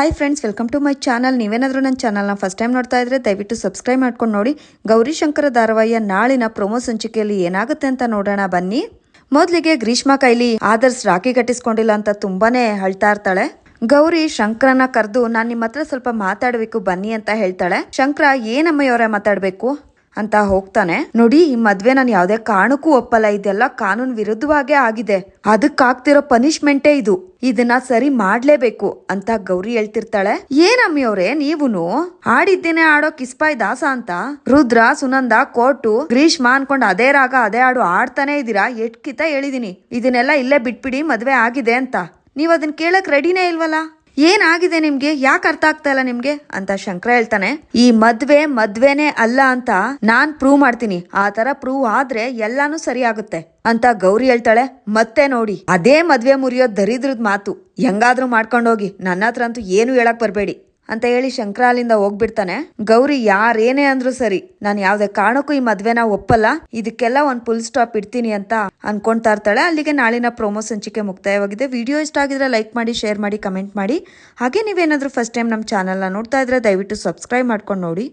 Hi friends welcome to my channel ನೀವೇನಾದರೂ ನನ್ನ ಚಾನಲ್ನ ಫಸ್ಟ್ ಟೈಮ್ ನೋಡ್ತಾ ಇದ್ರೆ ದಯವಿಟ್ಟು ಸಬ್ಸ್ಕ್ರೈಬ್ ಮಾಡ್ಕೊಂಡು ನೋಡಿ. ಗೌರಿ ಶಂಕರ ಧಾರಾವಾಹಿಯ ನಾಳಿನ ಪ್ರೊಮೋ ಸಂಚಿಕೆಯಲ್ಲಿ ಏನಾಗುತ್ತೆ ಅಂತ ನೋಡೋಣ, ಬನ್ನಿ. ಮೊದಲಿಗೆ ಗ್ರೀಷ್ಮಾ ಕೈಲಿ ಆದರ್ಸ್ ರಾಖಿ ಕಟ್ಟಿಸ್ಕೊಂಡಿಲ್ಲ ಅಂತ ತುಂಬಾನೇ ಅಳ್ತಾ ಇರ್ತಾಳೆ. ಗೌರಿ ಶಂಕರನ ಕರೆದು ನಾನು ನಿಮ್ಮ ಹತ್ರ ಸ್ವಲ್ಪ ಮಾತಾಡಬೇಕು, ಬನ್ನಿ ಅಂತ ಹೇಳ್ತಾಳೆ. ಶಂಕರ ಏನಮ್ಮಯ್ಯವರೇ ಮಾತಾಡಬೇಕು? ಅಂತ ಹೋಗ್ತಾನೆ. ನೋಡಿ, ಈ ಮದ್ವೆ ನಾನು ಯಾವ್ದೇ ಕಾರಣಕ್ಕೂ ಒಪ್ಪಲ್ಲ. ಇದೆಲ್ಲ ಕಾನೂನು ವಿರುದ್ಧವಾಗೇ ಆಗಿದೆ. ಅದಕ್ಕಾಗ್ತಿರೋ ಪನಿಷ್ಮೆಂಟೇ ಇದು. ಇದನ್ನ ಸರಿ ಮಾಡ್ಲೇಬೇಕು ಅಂತ ಗೌರಿ ಹೇಳ್ತಿರ್ತಾಳೆ. ಏನಮ್ಮಿಯವ್ರೆ ನೀವುನು? ಆಡಿದ್ದೇನೆ ಆಡೋ ಕಿಸ್ಪಾಯ್ ದಾಸ ಅಂತ. ರುದ್ರ, ಸುನಂದ, ಕೋಟು, ಗ್ರೀಷ್ಮ ಅನ್ಕೊಂಡ್ ಅದೇ ರಾಗ, ಅದೇ ಹಾಡು ಆಡ್ತಾನೆ ಇದೀರಾ ಎಟ್ಕಿತ ಕಿತ ಹೇಳಿದೀನಿ. ಇದನ್ನೆಲ್ಲ ಇಲ್ಲೇ ಬಿಟ್ಬಿಡಿ, ಮದ್ವೆ ಆಗಿದೆ ಅಂತ. ನೀವ್ ಅದನ್ನ ಕೇಳಕ್ ರೆಡಿನೇ ಇಲ್ವಲ್ಲ? ಏನಾಗಿದೆ ನಿಮ್ಗೆ? ಯಾಕೆ ಅರ್ಥ ಆಗ್ತಾ ಇಲ್ಲ ನಿಮ್ಗೆ? ಅಂತ ಶಂಕರ ಹೇಳ್ತಾನೆ. ಈ ಮದ್ವೆ ಮದ್ವೆನೆ ಅಲ್ಲ ಅಂತ ನಾನ್ ಪ್ರೂವ್ ಮಾಡ್ತೀನಿ. ಆ ತರ ಪ್ರೂವ್ ಆದ್ರೆ ಎಲ್ಲಾನು ಸರಿ ಆಗುತ್ತೆ ಅಂತ ಗೌರಿ ಹೇಳ್ತಾಳೆ. ಮತ್ತೆ ನೋಡಿ, ಅದೇ ಮದ್ವೆ ಮುರಿಯೋ ದರಿದ್ರದ್ ಮಾತು. ಹೆಂಗಾದ್ರೂ ಮಾಡ್ಕೊಂಡೋಗಿ. ನನ್ನ ಹತ್ರ ಅಂತೂ ಏನು ಹೇಳಕ್ ಬರ್ಬೇಡಿ. ಅಂತ ಹೇಳಿ ಶಂಕರ ಅಲ್ಲಿಂದ ಹೋಗ್ಬಿಡ್ತಾನೆ. ಗೌರಿ ಯಾರೇನೇ ಅಂದ್ರು ಸರಿ, ನಾನು ಯಾವ್ದೇ ಕಾರಣಕ್ಕೂ ಈ ಮದ್ವೆನ ಒಪ್ಪಲ್ಲ, ಇದಕ್ಕೆಲ್ಲ ಒಂದ್ ಫುಲ್ ಸ್ಟಾಪ್ ಇಡ್ತೀನಿ ಅಂತ ಅನ್ಕೊಂತಾ ಇರ್ತಾಳೆ. ಅಲ್ಲಿಗೆ ನಾಳಿನ ಪ್ರೋಮೋ ಸಂಚಿಕೆ ಮುಕ್ತಾಯವಾಗಿದೆ. ವಿಡಿಯೋ ಇಷ್ಟ ಆಗಿದ್ರೆ ಲೈಕ್ ಮಾಡಿ ಶೇರ್ ಮಾಡಿ ಕಮೆಂಟ್ ಮಾಡಿ. ಹಾಗೆ ನೀವೇನಾದ್ರೂ ಫಸ್ಟ್ ಟೈಮ್ ನಮ್ಮ ಚಾನಲ್ನ ನೋಡ್ತಾ ಇದ್ರೆ ದಯವಿಟ್ಟು ಸಬ್ಸ್ಕ್ರೈಬ್ ಮಾಡ್ಕೊಂಡು ನೋಡಿ.